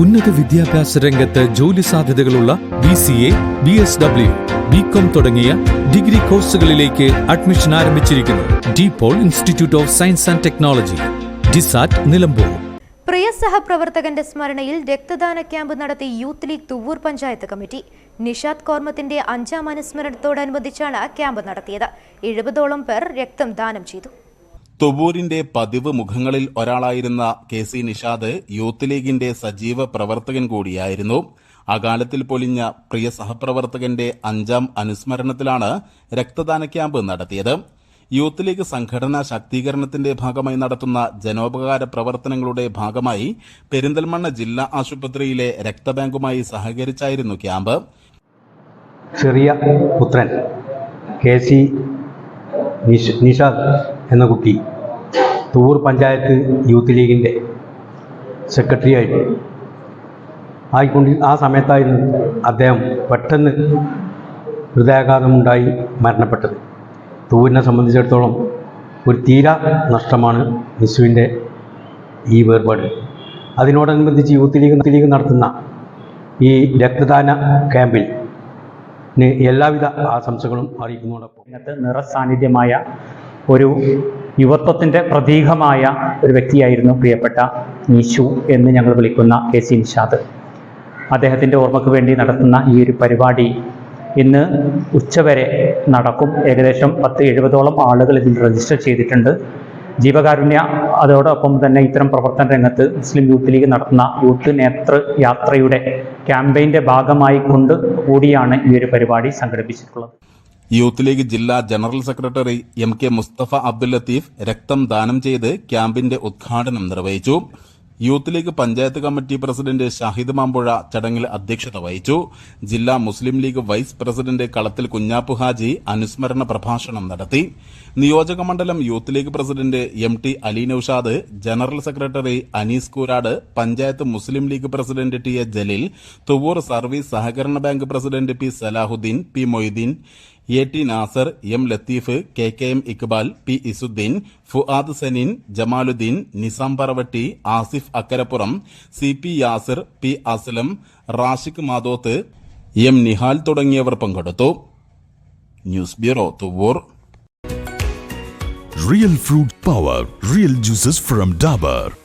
ഉന്നത വിദ്യാഭ്യാസ രംഗത്ത് ജോലി സാധ്യതകളുള്ള B C A B S W B com തുടങ്ങിയ ഡിഗ്രി കോഴ്സുകളിലേക്ക് അഡ്മിഷൻ ആരംഭിച്ചിരിക്കുന്നു. De Paul Institute of Science and Technology ഡിസാറ്റ് Nilambur. പ്രിയ സഹപ്രവർത്തകന്റെ സ്മരണയിൽ രക്തദാന ക്യാമ്പ് നടത്തി youth league Thuvur panchayat committee. Nishad കോർമത്തിന്റെ അഞ്ചാം അനുസ്മരണത്തോടനുബന്ധിച്ചാണ് ക്യാമ്പ് നടത്തിയത്. എഴുപതോളം പേർ രക്തം ദാനം ചെയ്തു. തുവൂരിന്റെ പതിവ് മുഖങ്ങളിൽ ഒരാളായിരുന്ന കെ സി നിഷാദ് യൂത്ത് ലീഗിന്റെ സജീവ പ്രവർത്തകൻ കൂടിയായിരുന്നു. അകാലത്തിൽ പൊലിഞ്ഞ പ്രിയ സഹപ്രവർത്തകന്റെ അഞ്ചാം അനുസ്മരണത്തിലാണ് രക്തദാന ക്യാമ്പ് നടത്തിയത്. യൂത്ത് ലീഗ് സംഘടനാ ശാക്തീകരണത്തിന്റെ ഭാഗമായി നടത്തുന്ന ജനോപകാര പ്രവർത്തനങ്ങളുടെ ഭാഗമായി പെരിന്തൽമണ്ണ ജില്ലാ ആശുപത്രിയിലെ രക്തബാങ്കുമായി സഹകരിച്ചായിരുന്നു ക്യാമ്പ്. ചെറിയ പുത്രൻ കെ സി നിഷാദ് എന്ന കുട്ടി തൂർ പഞ്ചായത്ത് യൂത്ത് ലീഗിന്റെ സെക്രട്ടറി ആയിട്ട് ആയിക്കൊണ്ട് ആ സമയത്തായിരുന്നു അദ്ദേഹം പെട്ടെന്ന് ഹൃദയാഘാതമുണ്ടായി മരണപ്പെട്ടത്. തൂരിനെ സംബന്ധിച്ചിടത്തോളം ഒരു തീരാ നഷ്ടമാണ് നിസുവിന്റെ ഈ വേർപാട്. അതിനോടനുബന്ധിച്ച് യൂത്ത് ലീഗ് ലീഗ് നടത്തുന്ന ഈ രക്തദാന ക്യാമ്പിൽ എല്ലാവിധ ആശംസകളും അറിയിക്കുന്നതോടൊപ്പം. ഇന്നത്തെ നിറസാന്നിധ്യമായ ഒരു യുവത്വത്തിന്റെ പ്രതീകമായ ഒരു വ്യക്തിയായിരുന്നു പ്രിയപ്പെട്ട നീശു എന്ന് ഞങ്ങൾ വിളിക്കുന്ന കെ സി നിഷാദ്. അദ്ദേഹത്തിന്റെ ഓർമ്മയ്ക്ക് വേണ്ടി നടത്തുന്ന ഈ ഒരു പരിപാടി ഇന്ന് ഉച്ചവരെ നടക്കും. ഏകദേശം പത്ത് എഴുപതോളം ആളുകൾ ഇതിൽ രജിസ്റ്റർ ചെയ്തിട്ടുണ്ട്. ജീവകാരുണ്യ അതോടൊപ്പം തന്നെ ഇത്തരം പ്രവർത്തന രംഗത്ത് മുസ്ലിം യൂത്ത് ലീഗ് നടത്തുന്ന യൂത്ത് നേതൃ യാത്രയുടെ ക്യാമ്പയിന്റെ ഭാഗമായി കൊണ്ട് കൂടിയാണ് ഈ ഒരു പരിപാടി സംഘടിപ്പിച്ചിട്ടുള്ളത്. യൂത്ത് ലീഗ് ജില്ലാ general secretary M K Musthafa Abdul Latheef രക്തം ദാനം ചെയ്ത് ക്യാമ്പിന്റെ ഉദ്ഘാടനം നിർവഹിച്ചു. Youth league panchayat committee president Shahid Mampuzha ചടങ്ങിൽ അധ്യക്ഷത വഹിച്ചു. ജില്ലാ മുസ്ലിം ലീഗ് വൈസ് പ്രസിഡന്റ് കളത്തിൽ കുഞ്ഞാപ്പു ഹാജി അനുസ്മരണ പ്രഭാഷണം നടത്തി. നിയോജക മണ്ഡലം Youth League president M T Ali Noushad general secretary Anees Koorad panchayat Muslim League president T A Jaleel Thuvvur service സഹകരണ bank president P Salahuddin P Moideen A T Nasar M Latheef K K M Iqbal P Izzuddin Fuad Saneen Jamaluddin Nizam Paravatti Asif Akkarappuram C P Yasir P Aslam Rashiq Mathoth M Nihal തുടങ്ങിയവർ പങ്കെടുത്തു news bureau Thuvvur Real Fruit Power Real juices from Dabur.